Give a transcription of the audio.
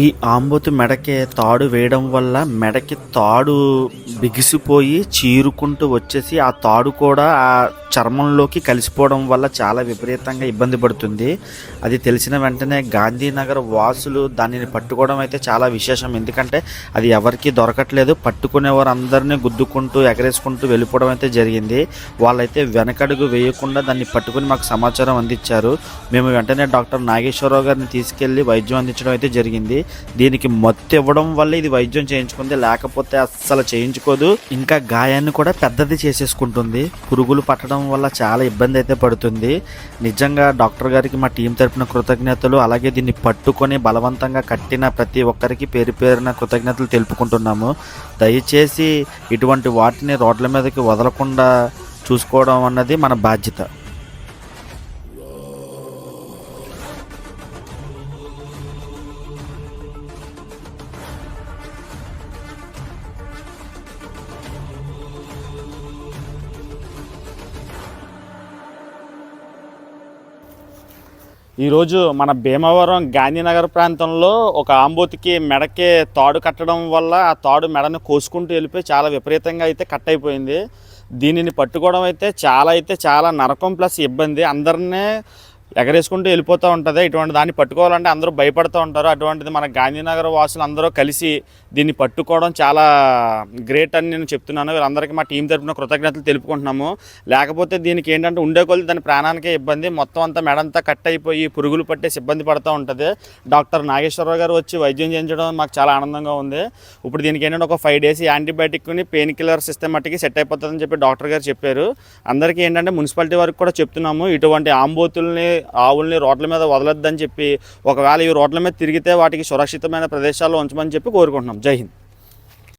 ఈ ఆంబోతు మెడకి తాడు వేయడం వల్ల మెడకి తాడు బిగిసిపోయి చీరుకుంటూ వచ్చేసి ఆ తాడు కూడా ఆ చర్మంలోకి కలిసిపోవడం వల్ల చాలా విపరీతంగా ఇబ్బంది పడుతుంది. అది తెలిసిన వెంటనే గాంధీనగర్ వాసులు దానిని పట్టుకోవడం అయితే చాలా విశేషం. ఎందుకంటే అది ఎవరికీ దొరకట్లేదు. పట్టుకునేవారు అందరినీ గుద్దుకుంటూ ఎగరేసుకుంటూ వెళ్ళిపోవడం అయితే జరిగింది. వాళ్ళైతే వెనకడుగు వేయకుండా దాన్ని పట్టుకుని మాకు సమాచారం అందించారు. మేము వెంటనే డాక్టర్ నాగేశ్వరరావు గారిని తీసుకెళ్ళి వైద్యం అందించడం అయితే జరిగింది. దీనికి మత్తు ఇవ్వడం వల్ల ఇది వైద్యం చేయించుకుంది లేకపోతే అస్సలు చేయించుకోదు. ఇంకా గాయాన్ని కూడా పెద్దది చేసేసుకుంటుంది. పురుగులు పట్టడం వల్ల చాలా ఇబ్బంది అయితే పడుతుంది. నిజంగా డాక్టర్ గారికి మా టీం తరపున కృతజ్ఞతలు. అలాగే దీన్ని పట్టుకొని బలవంతంగా కట్టిన ప్రతి ఒక్కరికి పేరు పేరున కృతజ్ఞతలు తెలుపుకుంటున్నాము. దయచేసి ఇటువంటి వాటిని రోడ్ల మీదకి వదలకుండా చూసుకోవడం అన్నది మన బాధ్యత. ఈరోజు మన భీమవరం గాంధీనగర్ ప్రాంతంలో ఒక ఆంబోతికి మెడకి తాడు కట్టడం వల్ల ఆ తాడు మెడను కోసుకుంటూ వెళ్ళిపోయి చాలా విపరీతంగా అయితే కట్ అయిపోయింది. దీనిని పట్టుకోవడం అయితే చాలా అయితే చాలా నరకం ప్లస్ ఇబ్బంది. అందరినీ ఎగరేసుకుంటూ వెళ్ళిపోతూ ఉంటుంది. ఇటువంటి దాన్ని పట్టుకోవాలంటే అందరూ భయపడుతూ ఉంటారు. అటువంటిది మన గాంధీనగర్ వాసులు అందరూ కలిసి దీన్ని పట్టుకోవడం చాలా గ్రేట్ అని నేను చెప్తున్నాను. వీళ్ళందరికీ మా టీం తరఫున కృతజ్ఞతలు తెలుపుకుంటున్నాము. లేకపోతే దీనికి ఏంటంటే ఉండే కొద్ది దాని ప్రాణానికే ఇబ్బంది. మొత్తం అంతా మెడంతా కట్ అయిపోయి పురుగులు పట్టేసి ఇబ్బంది పడుతూ ఉంటుంది. డాక్టర్ నాగేశ్వరరావు గారు వచ్చి వైద్యం చేయించడం మాకు చాలా ఆనందంగా ఉంది. ఇప్పుడు దీనికి ఏంటంటే ఒక ఫైవ్ డేస్ యాంటీబయాటిక్ని పెయిన్ కిల్లర్ సిస్టమ్ మట్టికి సెట్ అయిపోతుందని చెప్పి డాక్టర్ గారు చెప్పారు. అందరికీ ఏంటంటే మున్సిపాలిటీ వరకు కూడా చెప్తున్నాము. ఇటువంటి ఆంబోతుల్ని ఆవుల్ని రోడ్ల మీద వదలొద్దని చెప్పి ఒకవేళ ఈ రోడ్ల మీద తిరిగితే వాటికి సురక్షితమైన ప్రదేశాల్లో ఉంచమని చెప్పి కోరుకుంటున్నాం. జై హింద్.